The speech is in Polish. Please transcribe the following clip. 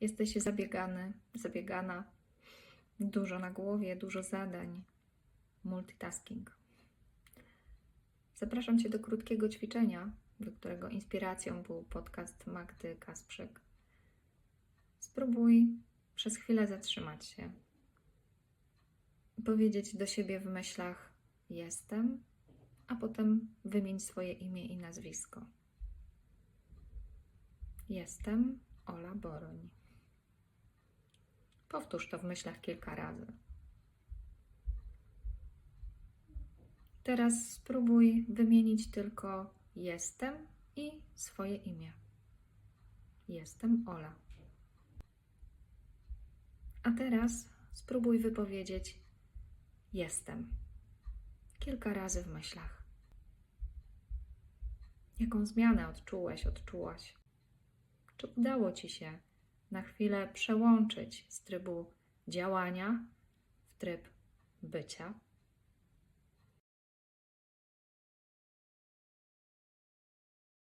Jesteś zabiegany, zabiegana, dużo na głowie, dużo zadań, multitasking. Zapraszam Cię do krótkiego ćwiczenia, do którego inspiracją był podcast Magdy Kasprzyk. Spróbuj przez chwilę zatrzymać się powiedzieć do siebie w myślach: Jestem, a potem wymień swoje imię i nazwisko. Jestem Ola Boroń. Powtórz to w myślach kilka razy. Teraz spróbuj wymienić tylko jestem i swoje imię. Jestem Ola. A teraz spróbuj wypowiedzieć jestem kilka razy w myślach. Jaką zmianę odczułeś, odczułaś? Czy udało ci się na chwilę przełączyć z trybu działania w tryb bycia?